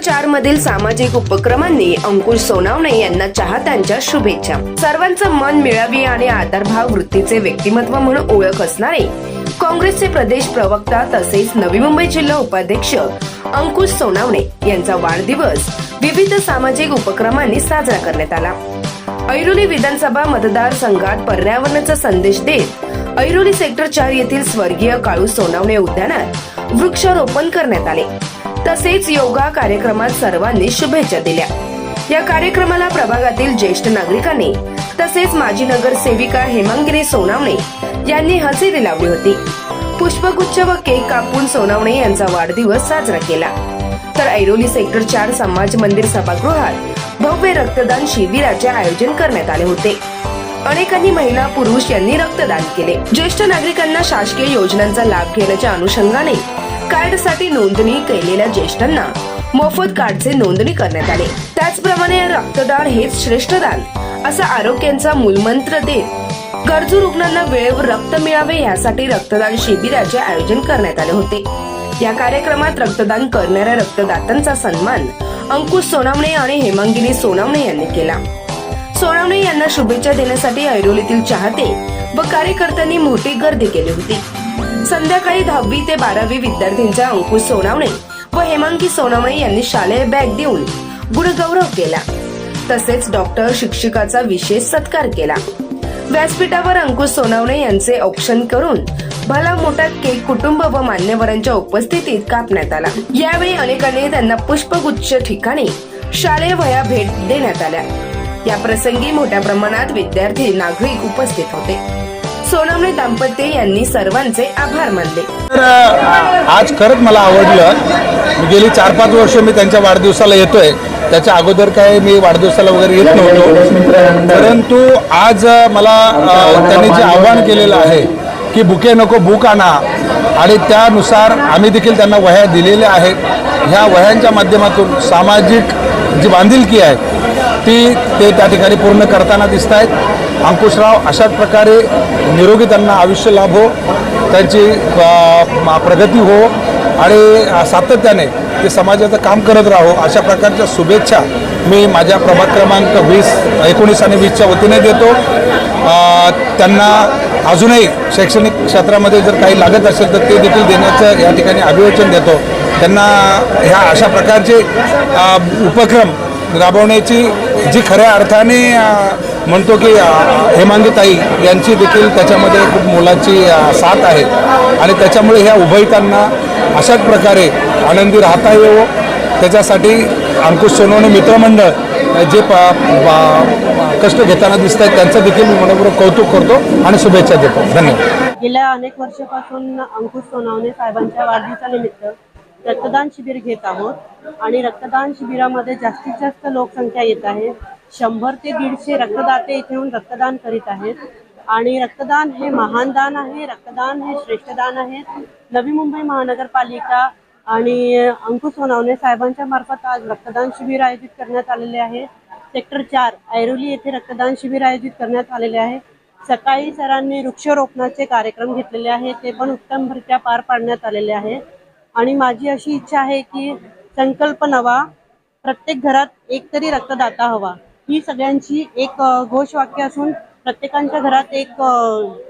चार मधील सामाजिक उपक्रमांनी अंकुश सोनावणे यांना चाहत्यांच्या शुभेच्छा. सर्वांचं मन मिळावी आणि आदरभाव वृत्तीचे व्यक्तिमत्व म्हणून ओळख असणारे काँग्रेसचे प्रदेश प्रवक्ता तसेच नवी मुंबई जिल्हा उपाध्यक्ष अंकुश सोनावणे यांचा वाढदिवस विविध सामाजिक उपक्रमांनी साजरा करण्यात आला. ऐरोली विधानसभा मतदारसंघात पर्यावरणाचा संदेश देत ऐरोली सेक्टर चार येथील स्वर्गीय काळू सोनावणे उद्यानात वृक्षारोपण करण्यात आले. तसेच योगा कार्यक्रमात सर्वांनी शुभेच्छा दिल्या. या कार्यक्रमाला प्रभागातील ज्येष्ठ नागरिकांनी तसेच माजी नगरसेविका हेमांगिनी सोनावणे यांनी हजेरी लावली होती. पुष्पगुच्छ व केक कापून सोनावणे यांचा वाढदिवस साजरा केला. तर ऐरोली सेक्टर चार समाज मंदिर सभागृहात भव्य रक्तदान शिबिराचे आयोजन करण्यात आले होते. अनेकांनी महिला पुरुष यांनी रक्तदान केले. ज्येष्ठ नागरिकांना शासकीय योजनांचा लाभ घेण्याच्या अनुषंगाने कार्डसाठी नोंदणी केलेल्या ज्येष्ठांना मोफत कार्डचे नोंदणी करण्यात आले. त्याचप्रमाणे रक्तदान हेच श्रेष्ठ दान असा आरोग्यांचा मूलमंत्र देत गरजू रुग्णांना वेळेवर रक्त मिळावे यासाठी रक्तदान शिबिराचे आयोजन करण्यात आले होते. या कार्यक्रमात रक्तदान करणाऱ्या रक्तदात्यांचा सन्मान अंकुश सोनावणे आणि हेमांगिनी सोनावणे यांनी केला. सोनवणे यांना शुभेच्छा देण्यासाठी ऐरोलीतील चाहते व कार्यकर्त्यांनी मोठी गर्दी केली होती. संध्याकाळी दहावी ते बारावी विद्यार्थ्यांच्या अंकुश सोनावणे व हेमांकी सोनावणे यांनी शालेय बॅग देऊन गुणगौरव केला. तसेच डॉक्टर शिक्षिकाचा विशेष सत्कार केला. व्यासपीठावर अंकुश सोनावणे यांचे औक्षण करून भला मोठा केक कुटुंब व मान्यवरांच्या उपस्थितीत कापण्यात आला. यावेळी अनेकांनी त्यांना पुष्पगुच्छ ठिकाणी शालेय वया भेट देण्यात आल्या. या प्रसंगी मोठ्या प्रमाणात विद्यार्थी नागरिक उपस्थित होते. सोनमने दाम्पत्य यांनी सर्वांचे आभार मानले. तर आज खरंच मला आवडलं. गेली चार पाच वर्ष मी त्यांच्या वाढदिवसाला येतोय. त्याच्या अगोदर काय मी वाढदिवसाला वगैरे येत नव्हतो. परंतु आज मला त्यांनी जे आव्हान केलेलं आहे की बुके नको बुक आणा. आणि त्यानुसार आम्ही देखील त्यांना वह्या दिलेल्या आहेत. ह्या वह्यांच्या माध्यमातून सामाजिक जी बांधिलकी आहे ती ते त्या ठिकाणी पूर्ण करताना दिसत आहेत अंकुशराव अशाच प्रकारे निरोगी त्यांना आयुष्य लाभो हो, त्यांची प्रगती हो आणि सातत्याने ते समाजाचं काम करत राहो अशा प्रकारच्या शुभेच्छा मी माझ्या प्रभाग क्रमांक वीस एकोणीस आणि वीसच्या वतीने देतो. त्यांना अजूनही शैक्षणिक क्षेत्रामध्ये जर काही लागत असेल तर ते देखील देण्याचं या ठिकाणी अभिवचन देतो. त्यांना ह्या अशा प्रकारचे उपक्रम राबवण्याची जी खऱ्या अर्थाने म्हणतो की हेमांगीताई यांची देखील त्याच्यामध्ये खूप मोलाची साथ आहे. आणि त्याच्यामुळे ह्या उभयतांना अशाच प्रकारे आनंदी राहता येवो. त्याच्यासाठी अंकुश सोनवणे मित्रमंडळ जे प कष्ट घेताना दिसत आहेत त्यांचं देखील मी मनपूर्वक कौतुक करतो आणि शुभेच्छा देतो. धन्यवाद. गेल्या अनेक वर्षापासून अंकुश सोनवणे साहेबांच्या वाढदिवसानिमित्त रक्तदान शिबिर घेत आहोत. आणि रक्तदान शिबिरामध्ये जास्तीत जास्त लोकसंख्या येत आहे. शंभर ते दीडशे रक्तदाते इथे येऊन रक्तदान करीत आहेत. आणि रक्तदान हे महान दान आहे. रक्तदान हे श्रेष्ठ दान आहे. नवी मुंबई महानगरपालिका आणि अंकुश सोनावणे साहेबांच्या मार्फत आज रक्तदान शिबिर आयोजित करण्यात आलेले आहे. सेक्टर चार ऐरोली येथे रक्तदान शिबिर आयोजित करण्यात आलेले आहे. सकाळी सरांनी वृक्षारोपणाचे कार्यक्रम घेतलेले आहे. ते पण उत्तमरित्या पार पाडण्यात आलेले आहे. आणि माझी अशी इच्छा आहे की संकल्प नवा प्रत्येक घरात एक तरी रक्तदाता हवा. ही सगळ्यांची एक घोषवाक्य असून प्रत्येकांच्या घरात एक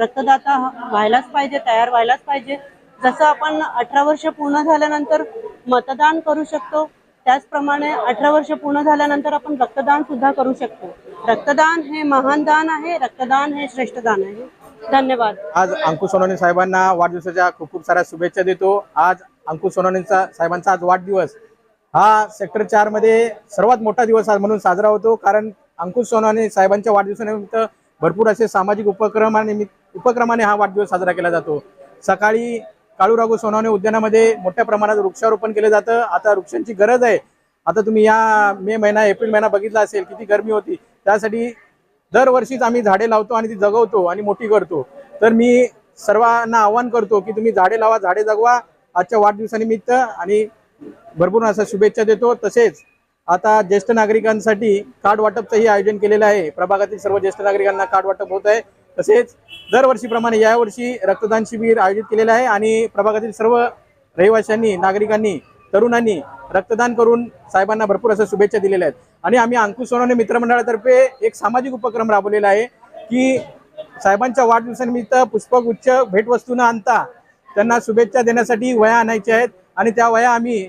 रक्तदाता व्हायलाच पाहिजे तयार व्हायलाच पाहिजे. जसं आपण अठरा वर्ष पूर्ण झाल्यानंतर मतदान करू शकतो त्याचप्रमाणे अठरा वर्ष पूर्ण झाल्यानंतर आपण रक्तदान सुद्धा करू शकतो. रक्तदान हे महान दान आहे रक्तदान हे श्रेष्ठ दान आहे. धन्यवाद. आज अंकुश सोनवणे साहेबांना वाढदिवसाच्या खूप खूप साऱ्या शुभेच्छा देतो. आज अंकुश सोनवणेचा साहेबांचा आज वाढदिवस. हा सेक्टर चारमध्ये सर्वात मोठा दिवस आज म्हणून साजरा होतो. कारण अंकुश सोनवणे साहेबांच्या वाढदिवसानिमित्त भरपूर असे सामाजिक उपक्रमाने उपक्रमाने हा वाढदिवस साजरा केला जातो. सकाळी काळूरागू सोनवणे उद्यानामध्ये मोठ्या प्रमाणात वृक्षारोपण केलं जातं. आता वृक्षांची गरज आहे. आता तुम्ही या मे महिना एप्रिल महिना बघितला असेल किती गरमी होती. त्यासाठी दरवर्षीच आम्ही झाडे लावतो आणि ती जगवतो आणि मोठी करतो. तर मी सर्वांना आवाहन करतो की तुम्ही झाडे लावा झाडे जगवा. आजच्या वाढदिवसानिमित्त आणि भरपूर असं शुभेच्छा देतो. तसेच आता ज्येष्ठ नागरिकांसाठी कार्ड वाटपचंही आयोजन केलेलं आहे. प्रभागातील सर्व ज्येष्ठ नागरिकांना कार्ड वाटप होत आहे. तसेच दरवर्षीप्रमाणे यावर्षी रक्तदान शिबिर आयोजित केलेलं आहे आणि प्रभागातील सर्व रहिवाशांनी नागरिकांनी तरुणांनी रक्तदान करून साहेबांना भरपूर असं शुभेच्छा दिलेल्या आहेत. आणि आम्ही अंकुश सोनवणे मित्रमंडळातर्फे एक सामाजिक उपक्रम राबवलेला आहे की साहेबांच्या वाढदिवसानिमित्त पुष्पगुच्छ भेटवस्तू न आणता त्यांना शुभेच्छा देण्यासाठी वया आणायच्या आहेत आणि त्या वया आम्ही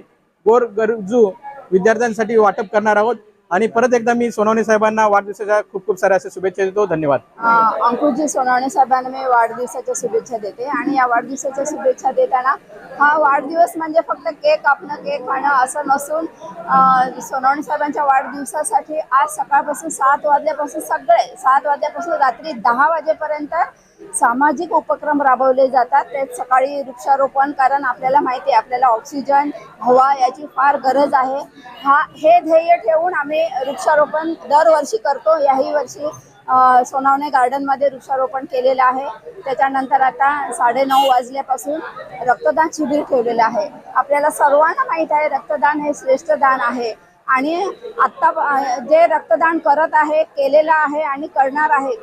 गोर गरजू विद्यार्थ्यांसाठी वाटप करणार आहोत. आणि परत एकदा मी सोनवणे साहेबांना वाढदिवसाच्या खूप खूप साऱ्या अशा शुभेच्छा देतो. धन्यवाद. अ, अंकुशजी सोनावणे साहेबांना मी वाढदिवसाच्या शुभेच्छा देते. आणि या वाढदिवसाच्या शुभेच्छा देताना हा वाढदिवस म्हणजे फक्त केक आपण केक खाणं असं नसून अ, सोनावणे साहेबांच्या वाढदिवसासाठी आज सकाळपासून सात वाजल्यापासून सगळे सात वाजल्यापासून रात्री दहा वाजेपर्यंत सामाजिक उपक्रम राबवले जातात. ते सकाळी वृक्षारोपण कारण आपल्याला माहिती आहे आपल्याला ऑक्सिजन हवा याची फार गरज आहे. हा हे ध्येय ठेवून आम्ही वृक्षारोपण दरवर्षी करतो. याही वर्षी सोनावणे गार्डनमध्ये वृक्षारोपण केलेलं आहे. त्याच्यानंतर आता साडेनऊ वाजल्यापासून रक्तदान शिबिर ठेवलेलं आहे. आपल्याला सर्वांना माहीत आहे रक्तदान हे श्रेष्ठ दान आहे. आणि आत्ता जे रक्तदान करत आहे केलेलं आहे आणि करणार आहे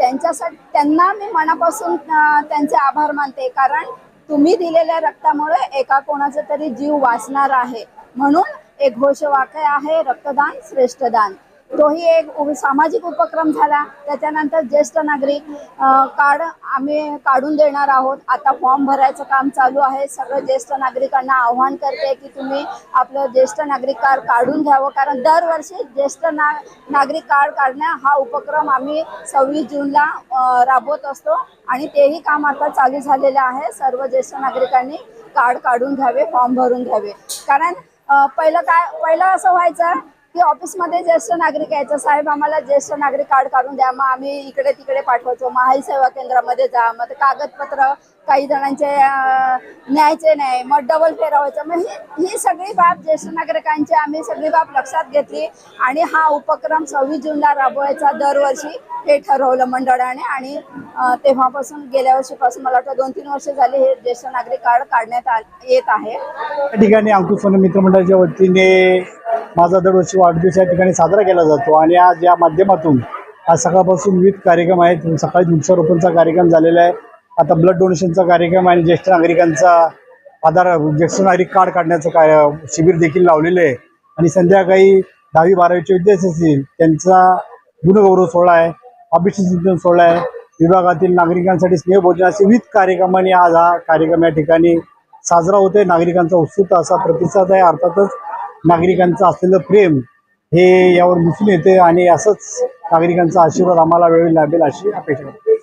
त्यांच्यासाठी त्यांना मी मनापासून त्यांचे आभार मानते. कारण तुम्ही दिलेल्या रक्तामुळे एका कोणाचा तरी जीव वाचणार आहे. म्हणून एक घोषवाक्य आहे रक्तदान श्रेष्ठ दान. तोही एक सामाजिक उपक्रम झाला. त्याच्यानंतर ज्येष्ठ नागरिक कार्ड आम्ही काढून देणार आहोत. आता फॉर्म भरायचं काम चालू आहे. सगळं ज्येष्ठ नागरिकांना आव्हान करते की तुम्ही आपलं ज्येष्ठ नागरिक कार्ड काढून घ्यावं. कारण दरवर्षी ज्येष्ठ ना नागरिक कार्ड काढण्या हा उपक्रम आम्ही सव्वीस जूनला राबवत असतो. आणि तेही काम आता चालू झालेलं आहे. सर्व ज्येष्ठ नागरिकांनी कार्ड काढून घ्यावे फॉर्म भरून घ्यावे. कारण पहिलं काय पहिलं असं व्हायचं की ऑफिसमध्ये ज्येष्ठ नागरिक यायचं. साहेब आम्हाला ज्येष्ठ नागरिक कार्ड काढून द्या. मग आम्ही इकडे तिकडे पाठवायचो महाई सेवा केंद्रामध्ये जा. मग ते कागदपत्र काही जणांचे न्यायचे नाही. मग डबल फेरावायचं. मग ही ही सगळी बाब ज्येष्ठ नागरिकांची आम्ही सगळी बाब लक्षात घेतली. आणि हा उपक्रम सव्वीस जूनला राबवायचा दरवर्षी हे ठरवलं मंडळाने. आणि तेव्हापासून गेल्या वर्षीपासून मला वाटतं दोन तीन वर्ष झाले हे ज्येष्ठ नागरिक कार्ड काढण्यात येत आहे. या ठिकाणी अंकुश मित्रमंडळाच्या वतीने माझा दरवर्षी वाढदिवस या ठिकाणी साजरा केला जातो. आणि आज या माध्यमातून आज सकाळपासून विविध कार्यक्रम आहेत. सकाळी वृक्षारोपणचा कार्यक्रम झालेला आहे. आता ब्लड डोनेशनचा कार्यक्रम आणि ज्येष्ठ नागरिकांचा आधार ज्येष्ठ नागरिक कार्ड काढण्याचं काय शिबिर देखील लावलेलं आहे. आणि संध्याकाळी दहावी बारावीचे विद्यार्थी असतील त्यांचा गुणगौरव सोहळा आहे. अभिषेक सोहळा आहे. विभागातील नागरिकांसाठी स्नेहभोजन असे विविध कार्यक्रमांनी आज हा कार्यक्रम या ठिकाणी साजरा होतोय. नागरिकांचा उत्सुक असा प्रतिसाद आहे. अर्थातच नागरिकांचं असलेलं प्रेम हे यावर दिसून येते आणि असंच नागरिकांचा आशीर्वाद आम्हाला वेळी लाभेल अशी अपेक्षा आहे